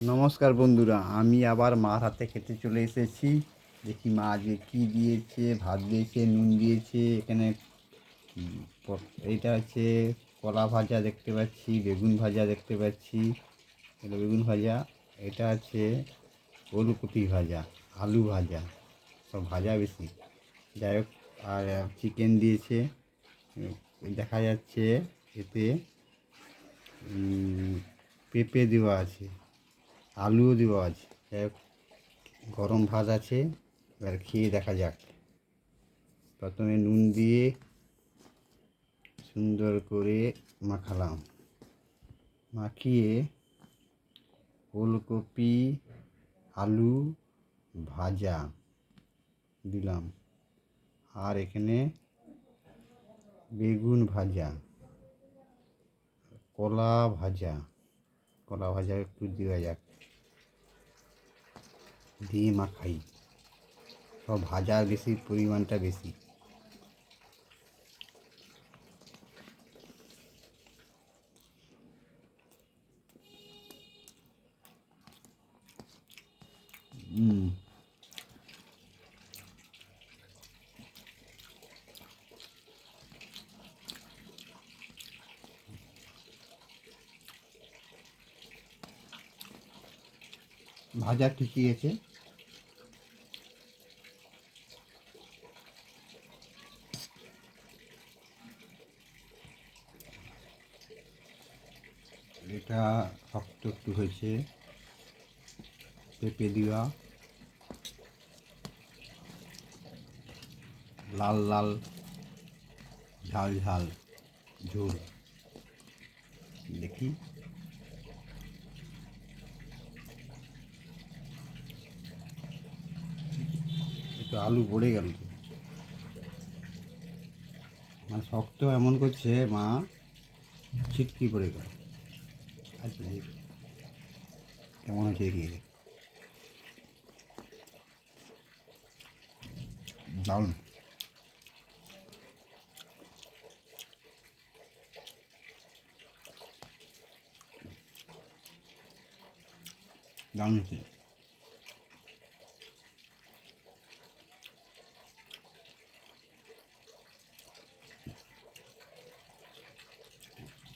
নমস্কার বন্ধুরা, আমি আবার মার হাতে খেতে চলে এসেছি। দেখি মা আজকে কী দিয়েছে, ভাত দিয়েছে, নুন দিয়েছে, এখানে এইটা আছে কলা ভাজা দেখতে পাচ্ছি, বেগুন ভাজা দেখতে পাচ্ছি। এটা বেগুন ভাজা, এটা আছে ওলকপি ভাজা, আলু ভাজা, সব ভাজা বেশি। যাই হোক, আর চিকেন দিয়েছে। দেখা যাচ্ছে এতে পেঁপে দেওয়া আছে। আলুও যাই হোক, গরম ভাত আছে, এবার খেয়ে দেখা যাক। প্রথমে নুন দিয়ে সুন্দর করে মাখালাম। মাখিয়ে ফুলকপি আলু ভাজা দিলাম। আর এখানে বেগুন ভাজা, কলা ভাজা। কলা ভাজা একটু দেওয়া যাক। দিয়ে মাখাই সব ভাজার বেশি পরিমাণটা বেশি হুম ভাজা ঠিকই আছে। এটা শক্ত একটু হয়েছে। পেঁপে দেওয়া। লাল লাল, ঝাল ঝাল, ঝোল। দেখি। একটু আলু পড়ে গেল। তো মানে শক্ত এমন করছে, মা, ছিটকি পড়ে গেল। কেমন হচ্ছে দেখি দারুণ। দারুণ হচ্ছে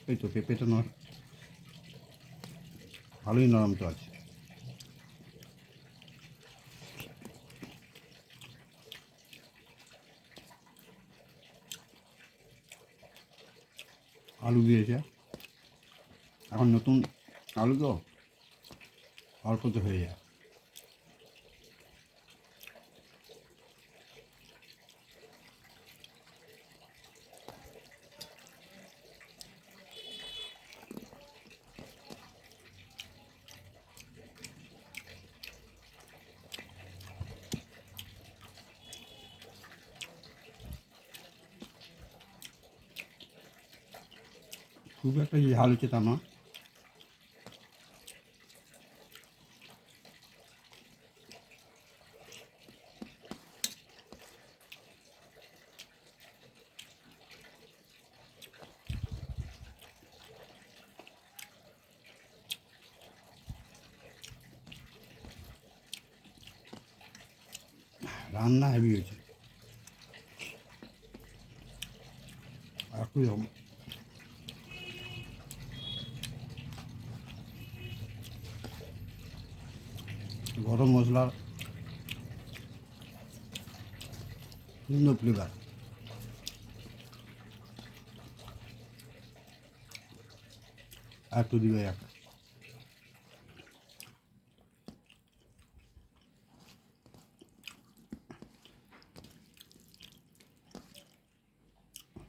এই তো পেঁপে তো নর ভালোই নরম তো আছে। আলু দিয়েছে। এখন নতুন আলু তো অল্প তো হয়ে যায়। খুব একটা ঝাল তা না রান্না হেভি হয়েছে। আর একটু গরম মশলা সুন্দর ফ্লেভার একটু দিবে এক।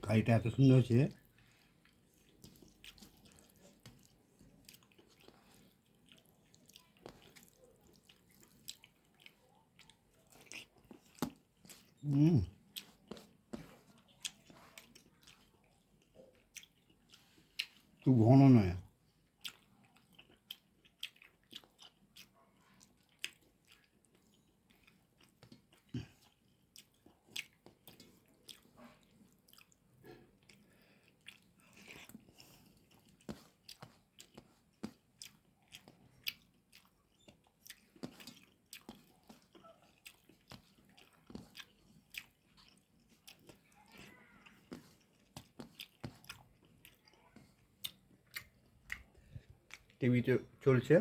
কারিটা এত সুন্দর হয়েছে। হুম খুব ঘন নয় টিভিতে চলছে।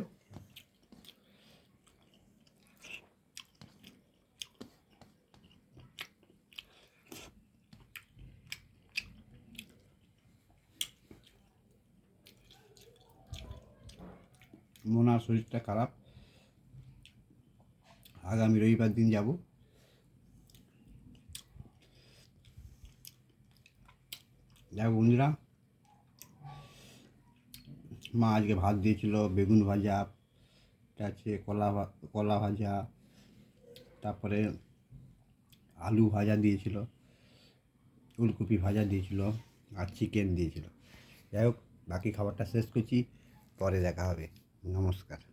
মোনার শরীরটা খারাপ। আগামী রবিবার দিন যাব। যাই বন্ধুরা। মা আজকে ভাত দিয়েছিল, বেগুন ভাজা আছে কলা কলা ভাজা, তারপরে আলু ভাজা দিয়েছিল ফুলকপি ভাজা দিয়েছিল আর চিকেন দিয়েছিল। যাই হোক, বাকি খাবারটা শেষ করছি, পরে দেখা হবে। নমস্কার।